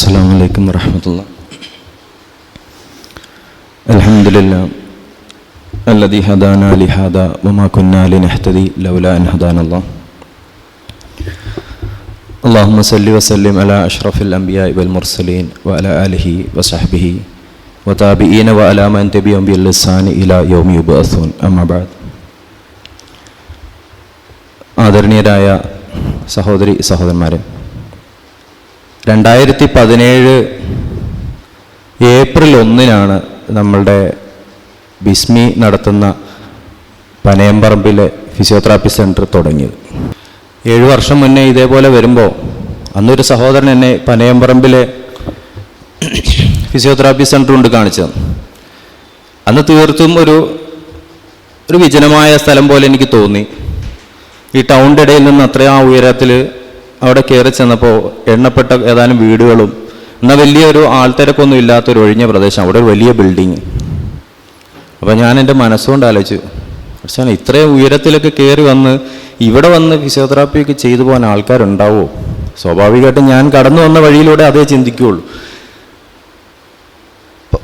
السلام عليكم ورحمة الله. الحمد لله الذي هدانا لهذا وما كنا لنهتدي لولا أن هدانا الله. اللهم صل وسلم على أشرف الأنبياء والمرسلين وعلى آله وصحبه وتابعين وعلى من تبعهم باللسان إلى يوم يبعثون. أما بعد. ആദരണീയരായ സഹോദരി സഹോദരന്മാരെ രണ്ടായിരത്തി പതിനേഴ് ഏപ്രിൽ ഒന്നിനാണ് നമ്മളുടെ ബിസ്മി നടത്തുന്ന പനയമ്പറമ്പിലെ ഫിസിയോതെറാപ്പി സെന്റർ തുടങ്ങിയത്. ഏഴു വർഷം മുന്നേ ഇതേപോലെ വരുമ്പോൾ അന്നൊരു സഹോദരൻ എന്നെ പനയമ്പറമ്പിലെ ഫിസിയോതെറാപ്പി സെന്റർ കൊണ്ട് കാണിച്ചത് അന്ന് തീർത്തും ഒരു ഒരു വിജനമായ സ്ഥലം പോലെ എനിക്ക് തോന്നി. ഈ ടൗണിന്റെ ഇടയിൽ നിന്ന് അത്രയും ആ ഉയരത്തിൽ അവിടെ കയറി ചെന്നപ്പോൾ എണ്ണപ്പെട്ട ഏതാനും വീടുകളും എന്നാൽ വലിയൊരു ആൾത്തിരക്കൊന്നും ഇല്ലാത്തൊരു ഒഴിഞ്ഞ പ്രദേശം അവിടെ ഒരു വലിയ ബിൽഡിങ് അപ്പോൾ ഞാൻ എന്റെ മനസ്സുകൊണ്ട് ആലോചിച്ചു പക്ഷേ ഇത്രയും ഉയരത്തിലൊക്കെ കയറി വന്ന് ഇവിടെ വന്ന് ഫിസിയോതെറാപ്പിയൊക്കെ ചെയ്തു പോകാൻ ആൾക്കാരുണ്ടാവുമോ സ്വാഭാവികമായിട്ടും ഞാൻ കടന്നു വന്ന വഴിയിലൂടെ അതേ ചിന്തിക്കുകയുള്ളൂ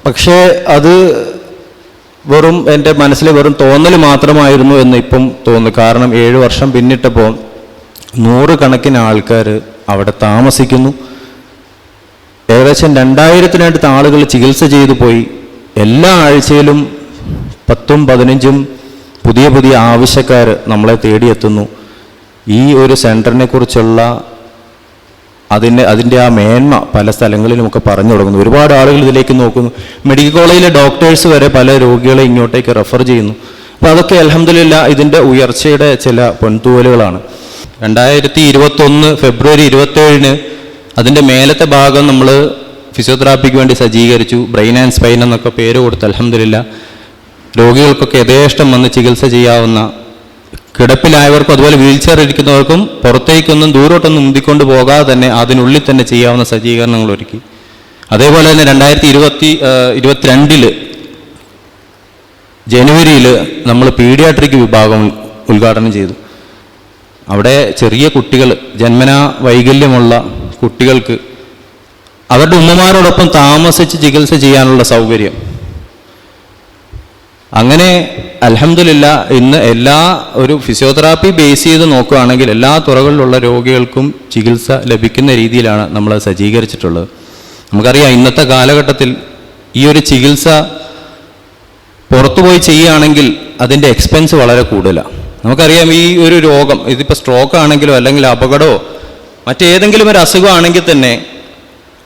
പക്ഷേ അത് വെറും എന്റെ മനസ്സിലെ വെറും തോന്നൽ മാത്രമായിരുന്നു എന്ന് ഇപ്പം തോന്നുന്നു. കാരണം ഏഴ് വർഷം പിന്നിട്ടപ്പോൾ നൂറുകണക്കിന് ആൾക്കാർ അവിടെ താമസിക്കുന്നു. ഏകദേശം രണ്ടായിരത്തിനടുത്ത് ആളുകൾ ചികിത്സ ചെയ്തു പോയി. എല്ലാ ആഴ്ചയിലും പത്തും പതിനഞ്ചും പുതിയ പുതിയ ആവശ്യക്കാർ നമ്മളെ തേടിയെത്തുന്നു. ഈ ഒരു സെന്ററിനെ കുറിച്ചുള്ള അതിന്റെ അതിന്റെ ആ മേന്മ പല സ്ഥലങ്ങളിലുമൊക്കെ പറഞ്ഞു തുടങ്ങുന്നു. ഒരുപാട് ആളുകൾ ഇതിലേക്ക് നോക്കുന്നു. മെഡിക്കൽ കോളേജിലെ ഡോക്ടേഴ്സ് വരെ പല രോഗികളെ ഇങ്ങോട്ടേക്ക് റെഫർ ചെയ്യുന്നു. അപ്പോൾ അതൊക്കെ അലഹമില്ല ഇതിന്റെ ഉയർച്ചയുടെ ചില പൊൻതൂവലുകളാണ്. രണ്ടായിരത്തി ഇരുപത്തൊന്ന് ഫെബ്രുവരി ഇരുപത്തേഴിന് അതിന്റെ മേലത്തെ ഭാഗം നമ്മൾ ഫിസിയോതെറാപ്പിക്ക് വേണ്ടി സജ്ജീകരിച്ചു. ബ്രെയിൻ ആൻഡ് സ്പൈൻ എന്നൊക്കെ പേര് കൊടുത്ത് അലഹമില്ല രോഗികൾക്കൊക്കെ യഥേഷ്ടം വന്ന് ചികിത്സ ചെയ്യാവുന്ന കിടപ്പിലായവർക്കും അതുപോലെ വീൽ ചെയർ ഇരിക്കുന്നവർക്കും പുറത്തേക്കൊന്നും ദൂരോട്ടൊന്നും മുന്തിക്കൊണ്ട് പോകാതെ തന്നെ അതിനുള്ളിൽ തന്നെ ചെയ്യാവുന്ന സജ്ജീകരണങ്ങൾ ഒരുക്കി. അതേപോലെ തന്നെ രണ്ടായിരത്തി ഇരുപത്തി ഇരുപത്തിരണ്ടിൽ ജനുവരിയിൽ നമ്മൾ പീഡിയാട്രിക് വിഭാഗം ഉദ്ഘാടനം ചെയ്തു. അവിടെ ചെറിയ കുട്ടികൾ ജന്മനാ വൈകല്യമുള്ള കുട്ടികൾക്ക് അവരുടെ ഉമ്മമാരോടൊപ്പം താമസിച്ച് ചികിത്സ ചെയ്യാനുള്ള സൗകര്യം. അങ്ങനെ അലഹമില്ല ഇന്ന് എല്ലാ ഒരു ഫിസിയോതെറാപ്പി ബേസ് ചെയ്ത് നോക്കുകയാണെങ്കിൽ എല്ലാ തുറകളിലുള്ള രോഗികൾക്കും ചികിത്സ ലഭിക്കുന്ന രീതിയിലാണ് നമ്മൾ സജ്ജീകരിച്ചിട്ടുള്ളത്. നമുക്കറിയാം ഇന്നത്തെ കാലഘട്ടത്തിൽ ഈ ഒരു ചികിത്സ പുറത്തുപോയി ചെയ്യുകയാണെങ്കിൽ അതിന്റെ എക്സ്പെൻസ് വളരെ കൂടുതലാണ്. നമുക്കറിയാം ഈ ഒരു രോഗം ഇതിപ്പോൾ സ്ട്രോക്ക് ആണെങ്കിലോ അല്ലെങ്കിൽ അപകടമോ മറ്റേതെങ്കിലും ഒരു അസുഖമാണെങ്കിൽ തന്നെ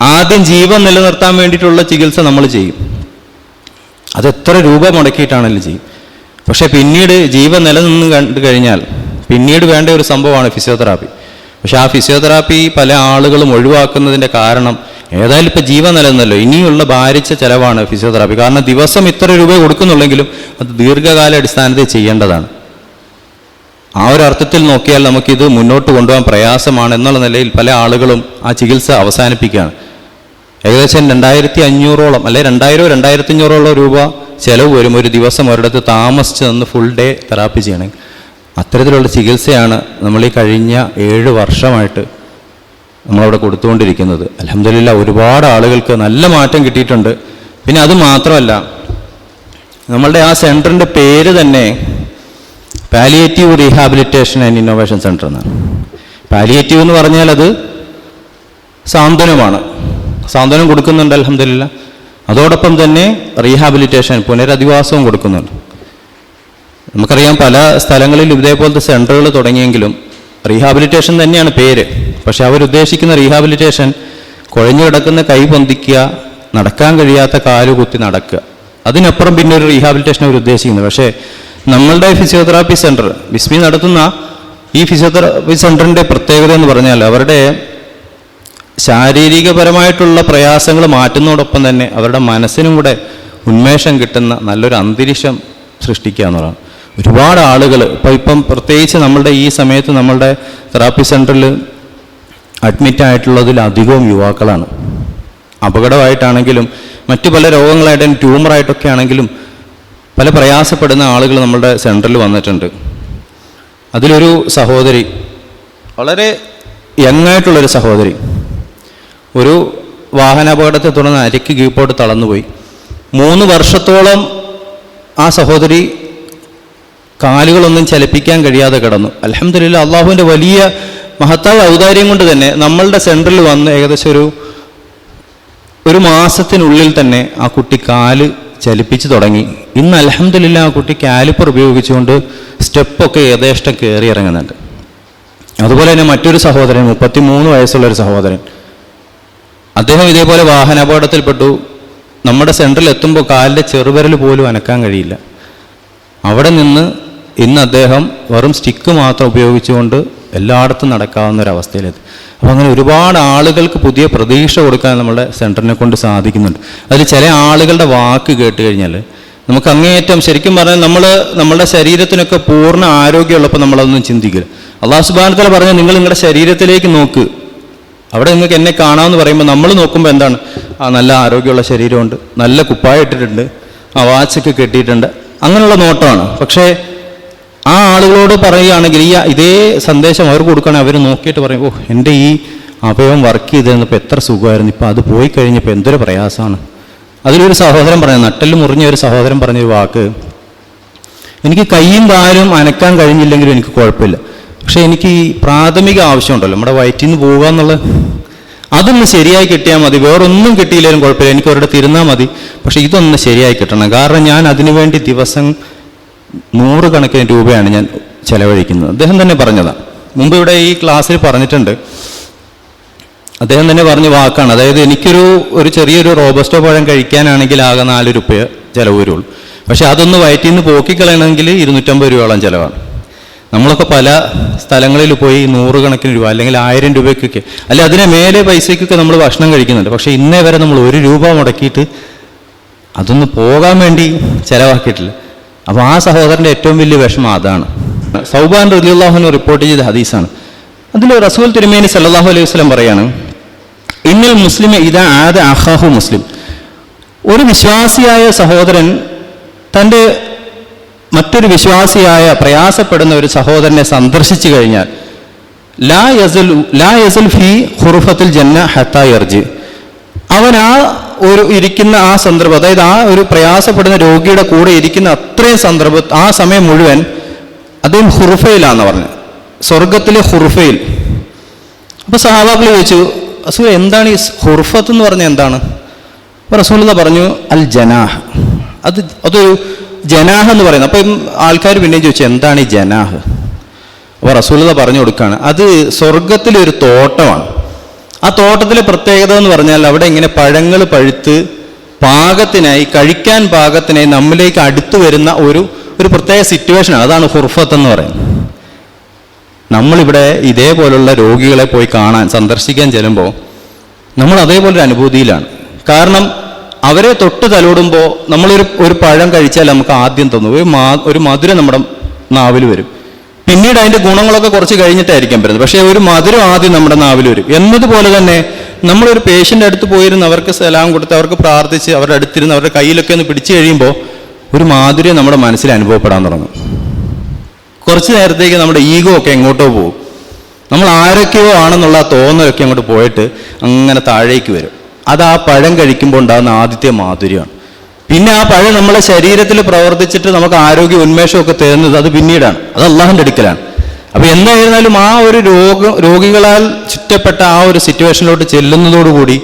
ആദ്യം ജീവൻ നിലനിർത്താൻ വേണ്ടിയിട്ടുള്ള ചികിത്സ നമ്മൾ ചെയ്യും. അത് എത്ര രൂപ മുടക്കിയിട്ടാണെങ്കിലും ചെയ്യും. പക്ഷേ പിന്നീട് ജീവൻ നിലനിന്ന് കണ്ടു കഴിഞ്ഞാൽ പിന്നീട് വേണ്ട ഒരു സംഭവമാണ് ഫിസിയോതെറാപ്പി. പക്ഷെ ആ ഫിസിയോതെറാപ്പി പല ആളുകളും ഒഴിവാക്കുന്നതിന്റെ കാരണം ഏതായാലും ഇപ്പോൾ ജീവൻ നിലനിന്നല്ലോ. ഇനിയുള്ള ഭാരിച്ച ചിലവാണ് ഫിസിയോതെറാപ്പി. കാരണം ദിവസം ഇത്ര രൂപ കൊടുക്കുന്നുള്ളെങ്കിലും അത് ദീർഘകാല അടിസ്ഥാനത്തിൽ ചെയ്യേണ്ടതാണ്. ആ ഒരു അർത്ഥത്തിൽ നോക്കിയാൽ നമുക്കിത് മുന്നോട്ട് കൊണ്ടുപോകാൻ പ്രയാസമാണ് എന്നുള്ള നിലയിൽ പല ആളുകളും ആ ചികിത്സ അവസാനിപ്പിക്കുകയാണ്. ഏകദേശം രണ്ടായിരത്തി അഞ്ഞൂറോളം അല്ലെ രണ്ടായിരോ രണ്ടായിരത്തി അഞ്ഞൂറോളം രൂപ ചിലവ് വരും ഒരു ദിവസം ഒരിടത്ത് താമസിച്ച് നിന്ന് ഫുൾ ഡേ തെറാപ്പി ചെയ്യണമെങ്കിൽ. അത്തരത്തിലുള്ള ചികിത്സയാണ് നമ്മൾ ഈ കഴിഞ്ഞ ഏഴ് വർഷമായിട്ട് നമ്മളവിടെ കൊടുത്തുകൊണ്ടിരിക്കുന്നത്. അലഹമില്ല ഒരുപാട് ആളുകൾക്ക് നല്ല മാറ്റം കിട്ടിയിട്ടുണ്ട്. പിന്നെ അത് മാത്രമല്ല നമ്മളുടെ ആ സെന്ററിന്റെ പേര് തന്നെ palliative rehabilitation and innovation centre എന്നാണ്. പാലിയേറ്റീവ് എന്ന് പറഞ്ഞാൽ അത് സാന്ത്വനമാണ്. സാന്ത്വനം കൊടുക്കുന്നുണ്ട് അലഹമില്ല അതോടൊപ്പം തന്നെ റീഹാബിലിറ്റേഷൻ പുനരധിവാസവും കൊടുക്കുന്നുണ്ട്. നമുക്കറിയാം പല സ്ഥലങ്ങളിലും ഇതേപോലത്തെ സെന്ററുകൾ തുടങ്ങിയെങ്കിലും റീഹാബിലിറ്റേഷൻ തന്നെയാണ് പേര്. പക്ഷെ അവരുദ്ദേശിക്കുന്ന റീഹാബിലിറ്റേഷൻ കുഴഞ്ഞു കിടക്കുന്ന കൈ പൊന്തിക്കുക നടക്കാൻ കഴിയാത്ത കാൽ കുത്തി നടക്കുക. അതിനപ്പുറം പിന്നെ ഒരു റീഹാബിലിറ്റേഷൻ അവർ ഉദ്ദേശിക്കുന്നത് പക്ഷേ നമ്മളുടെ ഫിസിയോതെറാപ്പി സെന്റർ ബിസ്മി നടത്തുന്ന ഈ ഫിസിയോതെറാപ്പി സെന്ററിന്റെ പ്രത്യേകത എന്ന് പറഞ്ഞാൽ അവരുടെ ശാരീരികപരമായിട്ടുള്ള പ്രയാസങ്ങൾ മാറ്റുന്നതോടൊപ്പം തന്നെ അവരുടെ മനസ്സിനും കൂടെ ഉന്മേഷം കിട്ടുന്ന നല്ലൊരു അന്തരീക്ഷം സൃഷ്ടിക്കുക എന്നുള്ളതാണ് ഒരുപാട് ആളുകൾ ഇപ്പം ഇപ്പം പ്രത്യേകിച്ച് നമ്മളുടെ ഈ സമയത്ത് നമ്മളുടെ തെറാപ്പി സെന്ററിൽ അഡ്മിറ്റ് ആയിട്ടുള്ളതിൽ അധികവും യുവാക്കളാണ്. അപകടമായിട്ടാണെങ്കിലും മറ്റു പല രോഗങ്ങളായിട്ടും ട്യൂമറായിട്ടൊക്കെ ആണെങ്കിലും പല പ്രയാസപ്പെടുന്ന ആളുകൾ നമ്മുടെ സെന്ററിൽ വന്നിട്ടുണ്ട്. അതിലൊരു സഹോദരി വളരെ യങ്ങായിട്ടുള്ളൊരു സഹോദരി ഒരു വാഹനാപകടത്തെ തുടർന്ന് അരയ്ക്ക് കീഴ്പോട്ട് തളർന്നുപോയി. മൂന്ന് വർഷത്തോളം ആ സഹോദരി കാലുകളൊന്നും ചലിപ്പിക്കാൻ കഴിയാതെ കിടന്നു. അലഹമില്ല അള്ളാഹുവിന്റെ വലിയ മഹത്തായ ഔദാര്യം കൊണ്ട് തന്നെ നമ്മളുടെ സെന്ററിൽ വന്ന് ഏകദേശം ഒരു ഒരു മാസത്തിനുള്ളിൽ തന്നെ ആ കുട്ടി കാൽ ചലിപ്പിച്ച് തുടങ്ങി. ഇന്ന് അലഹമില്ല ആ കുട്ടി കാലിപ്പർ ഉപയോഗിച്ചുകൊണ്ട് സ്റ്റെപ്പൊക്കെ യഥേഷ്ടം കയറി ഇറങ്ങുന്നുണ്ട് അതുപോലെ തന്നെ മറ്റൊരു സഹോദരൻ മുപ്പത്തിമൂന്ന് വയസ്സുള്ള ഒരു സഹോദരൻ. അദ്ദേഹം ഇതേപോലെ വാഹനാപകടത്തിൽപ്പെട്ടു. നമ്മുടെ സെന്ററിൽ എത്തുമ്പോൾ കാലിന്റെ ചെറുവിരൽ പോലും അനക്കാൻ കഴിയില്ല. അവിടെ നിന്ന് ഇന്ന് അദ്ദേഹം വെറും സ്റ്റിക്ക് മാത്രം ഉപയോഗിച്ചുകൊണ്ട് എല്ലായിടത്തും നടക്കാവുന്ന ഒരു അവസ്ഥയിലെത്തി. അപ്പോൾ അങ്ങനെ ഒരുപാട് ആളുകൾക്ക് പുതിയ പ്രതീക്ഷ കൊടുക്കാൻ നമ്മുടെ സെന്ററിനെ കൊണ്ട് സാധിക്കുന്നുണ്ട്. അതിൽ ചില ആളുകളുടെ വാക്ക് കേട്ട് കഴിഞ്ഞാൽ നമുക്ക് അങ്ങേയറ്റം ശരിക്കും പറഞ്ഞാൽ നമ്മൾ നമ്മുടെ ശരീരത്തിനൊക്കെ പൂർണ ആരോഗ്യമുള്ളപ്പോൾ നമ്മളതൊന്നും ചിന്തിക്കില്ല അള്ളാഹു സുബാനത്തല പറഞ്ഞാൽ നിങ്ങൾ നിങ്ങളുടെ ശരീരത്തിലേക്ക് നോക്ക്. അവിടെ നിങ്ങൾക്ക് എന്നെ കാണാമെന്ന് പറയുമ്പോൾ നമ്മൾ നോക്കുമ്പോൾ എന്താണ്? ആ നല്ല ആരോഗ്യമുള്ള ശരീരമുണ്ട്. നല്ല കുപ്പായ ഇട്ടിട്ടുണ്ട്. ആ വാച്ചൊക്കെ കെട്ടിയിട്ടുണ്ട്. അങ്ങനെയുള്ള നോട്ടമാണ്. പക്ഷേ ആ ആളുകളോട് പറയുകയാണെങ്കിൽ ഈ ഇതേ സന്ദേശം അവർ കൊടുക്കുകയാണെങ്കിൽ അവർ നോക്കിയിട്ട് പറയും ഓ എന്റെ ഈ അവയവം വർക്ക് ചെയ്തിരുന്നപ്പോൾ എത്ര സുഖമായിരുന്നു. ഇപ്പോൾ അത് പോയി കഴിഞ്ഞപ്പോൾ എന്തൊരു പ്രയാസമാണ്. അതിലൊരു സഹോദരൻ പറഞ്ഞു നട്ടൽ മുറിഞ്ഞ ഒരു സഹോദരൻ പറഞ്ഞൊരു വാക്ക്. എനിക്ക് കൈയും കാലും അനക്കാൻ കഴിഞ്ഞില്ലെങ്കിലും എനിക്ക് കുഴപ്പമില്ല. പക്ഷേ എനിക്ക് ഈ പ്രാഥമിക ആവശ്യമുണ്ടല്ലോ നമ്മുടെ വയറ്റിൽ നിന്ന് പോവുക എന്നുള്ളത്. അതൊന്ന് ശരിയായി കിട്ടിയാൽ മതി വേറൊന്നും കിട്ടിയില്ലെങ്കിലും കുഴപ്പമില്ല. എനിക്ക് ഒരിടത്ത് ഇരുന്നാൽ മതി പക്ഷേ ഇതൊന്ന് ശരിയായി കിട്ടണം. കാരണം ഞാൻ അതിനുവേണ്ടി ദിവസം നൂറുകണക്കിന് രൂപയാണ് ഞാൻ ചെലവഴിക്കുന്നത്. അദ്ദേഹം തന്നെ പറഞ്ഞതാണ് മുമ്പ് ഇവിടെ ഈ ക്ലാസ്സിൽ പറഞ്ഞിട്ടുണ്ട് അദ്ദേഹം തന്നെ പറഞ്ഞ വാക്കാണ്. അതായത് എനിക്കൊരു ഒരു ചെറിയൊരു റോബസ്റ്റോ പഴം കഴിക്കാനാണെങ്കിൽ ആകെ നാല് രൂപ ചിലവ് വരുള്ളൂ പക്ഷെ അതൊന്ന് വയറ്റിൽ നിന്ന് പോക്കിക്കളയണമെങ്കിൽ ഇരുന്നൂറ്റമ്പത് രൂപയോളം ചിലവാണ്. നമ്മളൊക്കെ പല സ്ഥലങ്ങളിൽ പോയി നൂറുകണക്കിന് രൂപ അല്ലെങ്കിൽ ആയിരം രൂപയ്ക്കൊക്കെ അല്ലെ അതിനെ മേലെ പൈസയ്ക്കൊക്കെ നമ്മൾ ഭക്ഷണം കഴിക്കുന്നുണ്ട്. പക്ഷെ ഇന്നേ വരെ നമ്മൾ ഒരു രൂപ മുടക്കിയിട്ട് അതൊന്ന് പോകാൻ വേണ്ടി ചിലവാക്കിയിട്ടില്ല. അപ്പോൾ ആ സഹോദരന്റെ ഏറ്റവും വലിയ വിഷമം അതാണ്. സൗബാൻ റലിയുള്ളാഹുന് റിപ്പോർട്ട് ചെയ്ത ഹദീസാണ്. അതിൽ റസൂൽ തിരുമേനി സല്ലാഹു അലൈഹി വസ്ലം പറയാണ് ഇന്നൽ മുസ്ലിം ഇതാ ആദ അഹാഹു മുസ്ലിം. ഒരു വിശ്വാസിയായ സഹോദരൻ തന്റെ മറ്റൊരു വിശ്വാസിയായ പ്രയാസപ്പെടുന്ന ഒരു സഹോദരനെ സന്ദർശിച്ചു കഴിഞ്ഞാൽ ലാ യസൽ ലാ യസൽ ഫി ഹുറുഫത്തിൽ ജന്ന ഹത്ത എർജി അവൻ ആ ഒരു ഇരിക്കുന്ന ആ സന്ദർഭം അതായത് ആ ഒരു പ്രയാസപ്പെടുന്ന രോഗിയുടെ കൂടെ ഇരിക്കുന്ന അത്രയും സന്ദർഭം ആ സമയം മുഴുവൻ അദ്ദേഹം ഹുറുഫയിലാന്ന് പറഞ്ഞു. സ്വർഗത്തിലെ ഹുറുഫയിൽ അപ്പൊ സഹാബാക്കൾ ചോദിച്ചു അസു എന്താണ് ഈ ഹുർഫത്ത് എന്ന് പറഞ്ഞാൽ എന്താണ്? അപ്പൊ റസൂലത പറഞ്ഞു? അൽ ജനാഹ്. അത് അതൊരു ജനാഹ് എന്ന് പറയുന്നത് അപ്പം ആൾക്കാർ പിന്നെയും ചോദിച്ചു എന്താണ് ഈ ജനാഹ്? അപ്പോൾ റസൂലത പറഞ്ഞു കൊടുക്കുകയാണ് അത് സ്വർഗത്തിലെ ഒരു തോട്ടമാണ്. ആ തോട്ടത്തിലെ പ്രത്യേകത എന്ന് പറഞ്ഞാൽ അവിടെ ഇങ്ങനെ പഴങ്ങൾ പഴുത്ത് പാകത്തിനായി കഴിക്കാൻ പാകത്തിനായി നമ്മിലേക്ക് അടുത്തു വരുന്ന ഒരു ഒരു പ്രത്യേക സിറ്റുവേഷനാണ് അതാണ് ഹുർഫത്ത് എന്ന് പറയുന്നത്. നമ്മളിവിടെ ഇതേപോലുള്ള രോഗികളെ പോയി കാണാൻ സന്ദർശിക്കാൻ ചെല്ലുമ്പോൾ നമ്മൾ അതേപോലെ ഒരു അനുഭൂതിയിലാണ്. കാരണം അവരെ തൊട്ട് തലോടുമ്പോൾ നമ്മളൊരു ഒരു പഴം കഴിച്ചാൽ നമുക്ക് ആദ്യം തോന്നും. ഒരു മാ ഒരു മധുരം നമ്മുടെ നാവിൽ വരും. പിന്നീട് അതിന്റെ ഗുണങ്ങളൊക്കെ കുറച്ച് കഴിഞ്ഞിട്ടായിരിക്കാം വരുന്നത്. പക്ഷേ ഒരു മധുരം ആദ്യം നമ്മുടെ നാവിൽ വരും. എന്നതുപോലെ തന്നെ നമ്മളൊരു പേഷ്യന്റെ അടുത്ത് പോയിരുന്ന് അവർക്ക് സലാം കൊടുത്ത് അവർക്ക് പ്രാർത്ഥിച്ച് അവരുടെ അടുത്തിരുന്ന് അവരുടെ കയ്യിലൊക്കെ ഒന്ന് പിടിച്ചു കഴിയുമ്പോൾ ഒരു മാധുര്യം നമ്മുടെ മനസ്സിൽ അനുഭവപ്പെടാൻ തുടങ്ങും. കുറച്ച് നേരത്തേക്ക് നമ്മുടെ ഈഗോ ഒക്കെ എങ്ങോട്ടോ പോകും. നമ്മൾ ആരൊക്കെയോ ആണെന്നുള്ള തോന്നലൊക്കെ അങ്ങോട്ട് പോയിട്ട് അങ്ങനെ താഴേക്ക് വരും. അത് ആ പഴം കഴിക്കുമ്പോൾ ഉണ്ടാകുന്ന ആദ്യത്തെ മാധുര്യമാണ്. പിന്നെ ആ പഴം നമ്മളെ ശരീരത്തിൽ പ്രവർത്തിച്ചിട്ട് നമുക്ക് ആരോഗ്യ ഉന്മേഷമൊക്കെ തരുന്നത് അത് പിന്നീടാണ്. അത് അള്ളാഹിന്റെ അടുക്കലാണ്. അപ്പൊ എന്തായിരുന്നാലും ആ ഒരു രോഗ രോഗികളാൽ ചുറ്റപ്പെട്ട ആ ഒരു സിറ്റുവേഷനിലോട്ട് ചെല്ലുന്നതോടുകൂടി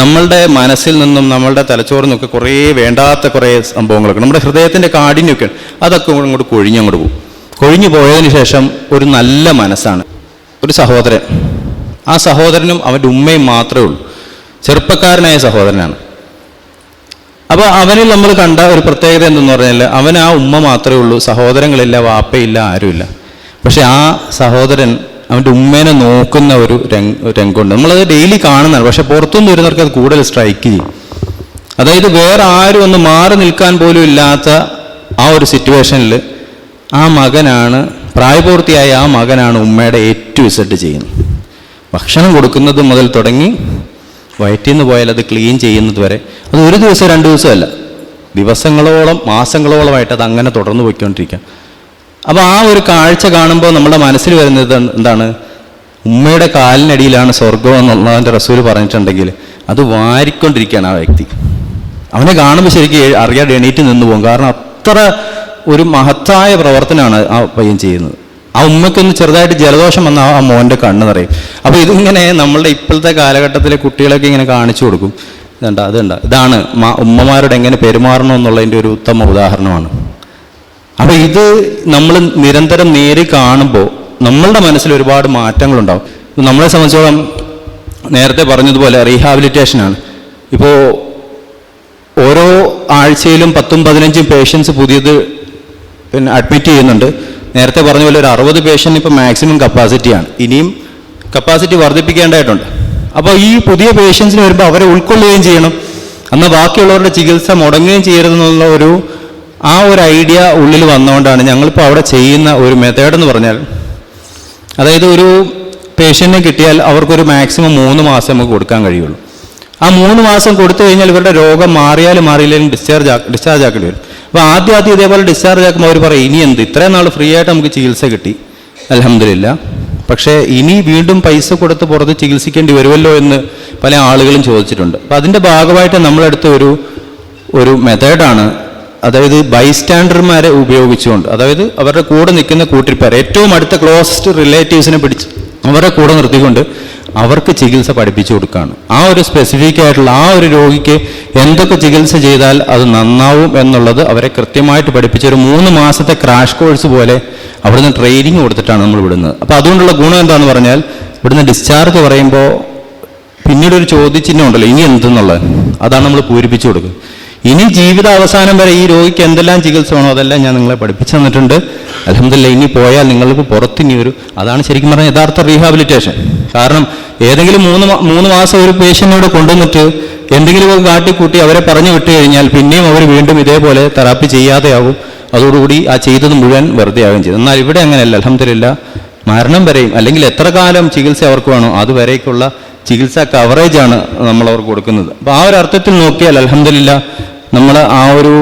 നമ്മളുടെ മനസ്സിൽ നിന്നും നമ്മളുടെ തലച്ചോറിൽ നിന്നൊക്കെ കുറേ വേണ്ടാത്ത കുറേ സംഭവങ്ങളൊക്കെ നമ്മുടെ ഹൃദയത്തിന്റെ കാഠിന്യമൊക്കെയാണ് അതൊക്കെ അങ്ങോട്ട് കൊഴിഞ്ഞങ്ങോട്ട് പോകും. കൊഴിഞ്ഞു പോയതിന് ശേഷം ഒരു നല്ല മനസ്സാണ്. ഒരു സഹോദരൻ. ആ സഹോദരനും അവന്റെ ഉമ്മയും മാത്രമേ ഉള്ളൂ. ചെറുപ്പക്കാരനായ സഹോദരനാണ്. അപ്പോൾ അവനിൽ നമ്മൾ കണ്ട ഒരു പ്രത്യേകത എന്തെന്ന് പറഞ്ഞാൽ അവൻ ആ ഉമ്മ മാത്രമേ ഉള്ളൂ. സഹോദരങ്ങളില്ല വാപ്പയില്ല ആരുമില്ല. പക്ഷെ ആ സഹോദരൻ അവന്റെ ഉമ്മേനെ നോക്കുന്ന ഒരു രംഗ രംഗമുണ്ട്. നമ്മളത് ഡെയിലി കാണുന്നതാണ്. പക്ഷെ പുറത്തുനിന്ന് വരുന്നവർക്ക് അത് കൂടുതൽ സ്ട്രൈക്ക് ചെയ്യും. അതായത് വേറെ ആരും ഒന്ന് മാറി നിൽക്കാൻ പോലും ഇല്ലാത്ത ആ ഒരു സിറ്റുവേഷനിൽ ആ മകനാണ് പ്രായപൂർത്തിയായ ആ മകനാണ് ഉമ്മയുടെ ടു ഇസഡ് ചെയ്യുന്നത്. ഭക്ഷണം കൊടുക്കുന്നത് മുതൽ തുടങ്ങി വയറ്റിൽ നിന്ന് പോയാൽ അത് ക്ലീൻ ചെയ്യുന്നത് വരെ. അത് ഒരു ദിവസം രണ്ട് ദിവസമല്ല. ദിവസങ്ങളോളം മാസങ്ങളോളമായിട്ട് അത് അങ്ങനെ തുടർന്ന് പോയിക്കൊണ്ടിരിക്കുക അപ്പോൾ ആ ഒരു കാഴ്ച കാണുമ്പോൾ നമ്മുടെ മനസ്സിൽ വരുന്നത് എന്താണ്? ഉമ്മയുടെ കാലിനടിയിലാണ് സ്വർഗം എന്നുള്ളതിന്റെ റസൂൽ പറഞ്ഞിട്ടുണ്ടെങ്കിൽ അത് വാരിക്കൊണ്ടിരിക്കുകയാണ് ആ വ്യക്തി. അവനെ കാണുമ്പോൾ ശരിക്കും അറിയാതെ എണീറ്റ് നിന്ന് പോകും. കാരണം അത്ര ഒരു മഹത്തായ പ്രവർത്തനമാണ് ആ പയ്യൻ ചെയ്യുന്നത്. ആ ഉമ്മയ്ക്കൊന്ന് ചെറുതായിട്ട് ജലദോഷം വന്ന ആ മോന്റെ കണ്ണ് നിറയും. അപ്പോൾ ഇതിങ്ങനെ നമ്മളുടെ ഇപ്പോഴത്തെ കാലഘട്ടത്തിലെ കുട്ടികളൊക്കെ ഇങ്ങനെ കാണിച്ചു കൊടുക്കും. ഇതുണ്ട? അതുണ്ട ഇതാണ് ഉമ്മമാരോട് എങ്ങനെ പെരുമാറണം എന്നുള്ളതിന്റെ ഒരു ഉത്തമ ഉദാഹരണമാണ്. അപ്പോൾ ഇത് നമ്മൾ നിരന്തരം നേരി കാണുമ്പോൾ നമ്മളുടെ മനസ്സിൽ ഒരുപാട് മാറ്റങ്ങളുണ്ടാവും. നമ്മളെ സംബന്ധിച്ചോളം നേരത്തെ പറഞ്ഞതുപോലെ റീഹാബിലിറ്റേഷനാണ്. ഇപ്പോൾ ഓരോ ആഴ്ചയിലും പത്തും പതിനഞ്ചും പേഷ്യൻസ് പുതിയത് പിന്നെ അഡ്മിറ്റ് ചെയ്യുന്നുണ്ട്. നേരത്തെ പറഞ്ഞ പോലെ ഒരു അറുപത് പേഷ്യന്റ് ഇപ്പോൾ മാക്സിമം കപ്പാസിറ്റിയാണ് ഇനിയും കപ്പാസിറ്റി വർദ്ധിപ്പിക്കേണ്ടതായിട്ടുണ്ട്. അപ്പോൾ ഈ പുതിയ പേഷ്യൻസിന് വരുമ്പോൾ അവരെ ഉൾക്കൊള്ളുകയും ചെയ്യണം. എന്നാൽ ബാക്കിയുള്ളവരുടെ ചികിത്സ മുടങ്ങുകയും ചെയ്യരുതെന്നുള്ള ഒരു ആ ഒരു ഐഡിയ ഉള്ളിൽ വന്നുകൊണ്ടാണ് ഞങ്ങളിപ്പോൾ അവിടെ ചെയ്യുന്ന ഒരു മെത്തേഡ് എന്ന് പറഞ്ഞാൽ അതായത് ഒരു പേഷ്യന്റിനെ കിട്ടിയാൽ അവർക്കൊരു മാക്സിമം മൂന്ന് മാസം നമുക്ക് കൊടുക്കാൻ കഴിയുള്ളൂ. ആ മൂന്ന് മാസം കൊടുത്തു കഴിഞ്ഞാൽ ഇവരുടെ രോഗം മാറിയാലും മാറിയില്ലെങ്കിലും ഡിസ്ചാർജ് ഡിസ്ചാർജ് ആക്കേണ്ടി വരും. അപ്പോൾ ആദ്യം ആദ്യം ഇതേപോലെ ഡിസ്ചാർജ് ആക്കുമ്പോൾ അവർ പറയും ഇനി എന്ത്? ഇത്രയും നാൾ ഫ്രീ ആയിട്ട് നമുക്ക് ചികിത്സ കിട്ടി. അലഹമില്ല പക്ഷേ ഇനി വീണ്ടും പൈസ കൊടുത്ത് പുറത്ത് ചികിത്സിക്കേണ്ടി വരുമല്ലോ എന്ന് പല ആളുകളും ചോദിച്ചിട്ടുണ്ട്. അപ്പം അതിന്റെ ഭാഗമായിട്ട് നമ്മളെടുത്ത ഒരു ഒരു മെത്തേഡാണ് അതായത് ബൈസ്റ്റാൻഡർമാരെ ഉപയോഗിച്ചുകൊണ്ട് അതായത് അവരുടെ കൂടെ നിൽക്കുന്ന കൂട്ടിരിപ്പാർ ഏറ്റവും അടുത്ത ക്ലോസസ്റ്റ് റിലേറ്റീവ്സിനെ പിടിച്ച് അവരുടെ കൂടെ നിർത്തിക്കൊണ്ട് അവർക്ക് ചികിത്സ പഠിപ്പിച്ചു കൊടുക്കുകയാണ് ആ ഒരു സ്പെസിഫിക് ആയിട്ടുള്ള ആ ഒരു രോഗിക്ക് എന്തൊക്കെ ചികിത്സ ചെയ്താൽ അത് നന്നാവും എന്നുള്ളത് അവരെ കൃത്യമായിട്ട് പഠിപ്പിച്ച ഒരു മൂന്ന് മാസത്തെ ക്രാഷ് കോഴ്സ് പോലെ അവിടുന്ന് ട്രെയിനിങ് കൊടുത്തിട്ടാണ് നമ്മൾ വിടുന്നത്. അപ്പോൾ അതുകൊണ്ടുള്ള ഗുണം എന്താണെന്ന് പറഞ്ഞാൽ ഇവിടുന്ന് ഡിസ്ചാർജ് പറയുമ്പോൾ പിന്നീട് ഒരു ചോദ്യചിഹ്നം ഉണ്ടല്ലോ ഇനി എന്തെന്നുള്ളത്? അതാണ് നമ്മൾ പൂരിപ്പിച്ചു കൊടുക്കുക ഇനി ജീവിത അവസാനം വരെ ഈ രോഗിക്ക് എന്തെല്ലാം ചികിത്സ വേണോ അതെല്ലാം ഞാൻ നിങ്ങളെ പഠിപ്പിച്ചു തന്നിട്ടുണ്ട്. അലഹമില്ല ഇനി പോയാൽ നിങ്ങൾക്ക് പുറത്തിനി ഒരു അതാണ് ശരിക്കും പറഞ്ഞാൽ യഥാർത്ഥ റീഹാബിലിറ്റേഷൻ കാരണം ഏതെങ്കിലും മൂന്ന് മൂന്ന് മാസം ഒരു പേഷ്യന്റിനോട് കൊണ്ടുവന്നിട്ട് എന്തെങ്കിലുമൊക്കെ കാട്ടിക്കൂട്ടി അവരെ പറഞ്ഞു വിട്ടു കഴിഞ്ഞാൽ പിന്നെയും അവർ വീണ്ടും ഇതേപോലെ തെറാപ്പി ചെയ്യാതെയാകും. അതോടുകൂടി ആ ചെയ്തത് മുഴുവൻ വെറുതെ ആവുകയും ചെയ്തു എന്നാൽ ഇവിടെ അങ്ങനെയല്ല. അലഹമില്ല മരണം വരെയും അല്ലെങ്കിൽ എത്ര കാലം ചികിത്സ അവർക്ക് വേണോ അതുവരേക്കുള്ള ചികിത്സാ കവറേജാണ് നമ്മൾ അവർക്ക് കൊടുക്കുന്നത്. അപ്പോൾ ആ ഒരു അർത്ഥത്തിൽ നോക്കിയാൽ അലഹമില്ല നമ്മൾ ആ ഒരു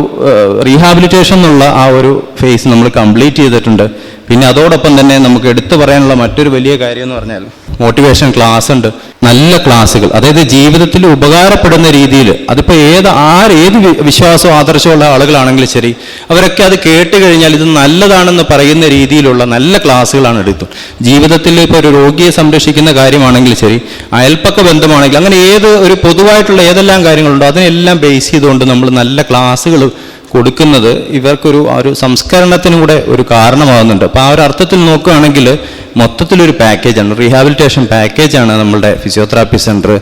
റീഹാബിലിറ്റേഷൻ എന്നുള്ള ആ ഒരു ഫേസ് നമ്മൾ കംപ്ലീറ്റ് ചെയ്തിട്ടുണ്ട്. പിന്നെ അതോടൊപ്പം തന്നെ നമുക്ക് എടുത്തു പറയാനുള്ള മറ്റൊരു വലിയ കാര്യം എന്ന് പറഞ്ഞാൽ മോട്ടിവേഷൻ ക്ലാസ് ഉണ്ട്. നല്ല ക്ലാസ്സുകൾ അതായത് ജീവിതത്തിൽ ഉപകാരപ്പെടുന്ന രീതിയിൽ അതിപ്പോൾ ഏത് ആര് ഏത് വിശ്വാസവും ആദർശമുള്ള ആളുകളാണെങ്കിലും ശരി അവരൊക്കെ അത് കേട്ട് കഴിഞ്ഞാൽ ഇത് നല്ലതാണെന്ന് പറയുന്ന രീതിയിലുള്ള നല്ല ക്ലാസ്സുകളാണ് എടുത്തു ജീവിതത്തിൽ ഇപ്പോൾ ഒരു രോഗിയെ സംരക്ഷിക്കുന്ന കാര്യമാണെങ്കിൽ ശരി അയൽപ്പക്ക ബന്ധമാണെങ്കിൽ അങ്ങനെ ഏത് ഒരു പൊതുവായിട്ടുള്ള ഏതെല്ലാം കാര്യങ്ങളുണ്ടോ അതിനെല്ലാം ബേസ് ചെയ്തുകൊണ്ട് നമ്മൾ നല്ല ക്ലാസ്സുകൾ കൊടുക്കുന്നത് ഇവർക്കൊരു ആ ഒരു സംസ്കരണത്തിനും കൂടെ ഒരു കാരണമാകുന്നുണ്ട്. അപ്പോൾ ആ ഒരു അർത്ഥത്തിൽ നോക്കുകയാണെങ്കിൽ മൊത്തത്തിലൊരു പാക്കേജാണ്. റീഹാബിലിറ്റേഷൻ പാക്കേജാണ് നമ്മളുടെ ഫിസിയോതെറാപ്പി സെന്റർ.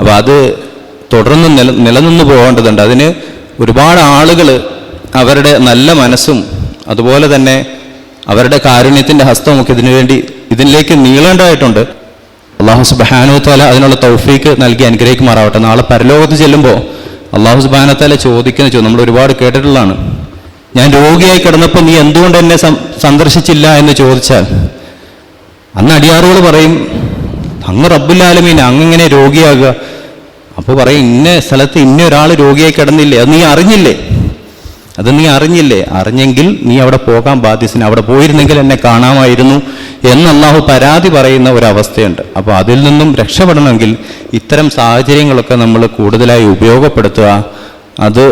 അപ്പോൾ അത് തുടർന്ന് നില നിലനിന്ന് പോകേണ്ടതുണ്ട്. അതിന് ഒരുപാട് ആളുകൾ അവരുടെ നല്ല മനസ്സും അതുപോലെ തന്നെ അവരുടെ കാരുണ്യത്തിന്റെ ഹസ്തമൊക്കെ ഇതിനു വേണ്ടി ഇതിലേക്ക് നീളേണ്ടതായിട്ടുണ്ട്. അള്ളാഹു സുബാനുത്താല അതിനുള്ള തൗഫീക്ക് നൽകി അനുഗ്രഹിക്കുമാറാവട്ടെ. നാളെ പരലോകത്ത് ചെല്ലുമ്പോൾ അള്ളാഹു സുബാനത്താലെ ചോദിക്കുന്ന ചോദ്യം നമ്മൾ ഒരുപാട് കേട്ടിട്ടുള്ളതാണ്. ഞാൻ രോഗിയായി കിടന്നപ്പോൾ നീ എന്തുകൊണ്ട് എന്നെ സന്ദർശിച്ചില്ല എന്ന് ചോദിച്ചാൽ അന്ന് അടിയാറുകൾ പറയും അങ്ങ് റബ്ബുല്ലാലമീൻ അങ്ങനെ രോഗിയാകുക. അപ്പോൾ പറയും ഇന്ന സ്ഥലത്ത് ഇന്ന ഒരാൾ രോഗിയായി കിടന്നില്ലേ അത് നീ അറിഞ്ഞില്ലേ? അത് നീ അറിഞ്ഞില്ലേ? അറിഞ്ഞെങ്കിൽ നീ അവിടെ പോകാൻ ബാധ്യസ്ഥന് അവിടെ പോയിരുന്നെങ്കിൽ എന്നെ കാണാമായിരുന്നു എന്ന് അള്ളാഹു പരാതി പറയുന്ന ഒരവസ്ഥയുണ്ട്. അപ്പോൾ അതിൽ നിന്നും രക്ഷപ്പെടണമെങ്കിൽ ഇത്തരം സാഹചര്യങ്ങളൊക്കെ നമ്മൾ കൂടുതലായി ഉപയോഗപ്പെടുത്തുക. അത്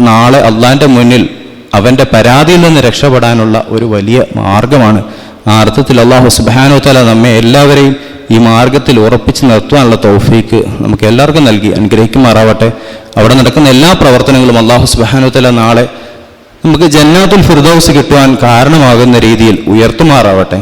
നാളെ അള്ളാന്റെ മുന്നിൽ അവന്റെ പരാതിയിൽ നിന്ന് രക്ഷപ്പെടാനുള്ള ഒരു വലിയ മാർഗമാണ്. ആ അർത്ഥത്തിൽ അള്ളാഹു സുബാനോ തല നമ്മെ എല്ലാവരെയും ഈ മാർഗത്തിൽ ഉറപ്പിച്ച് നിർത്തുവാനുള്ള തൗഫീക്ക് നമുക്ക് എല്ലാവർക്കും നൽകി. അനുഗ്രഹിക്കുമാറാവട്ടെ. അവിടെ നടക്കുന്ന എല്ലാ പ്രവർത്തനങ്ങളും അള്ളാഹു സുബാനോ തല നാളെ നമുക്ക് ജന്നാത്തുൽ ഫിർദൗസ് കിട്ടുവാൻ കാരണമാകുന്ന രീതിയിൽ ഉയർത്തുമാറാവട്ടെ.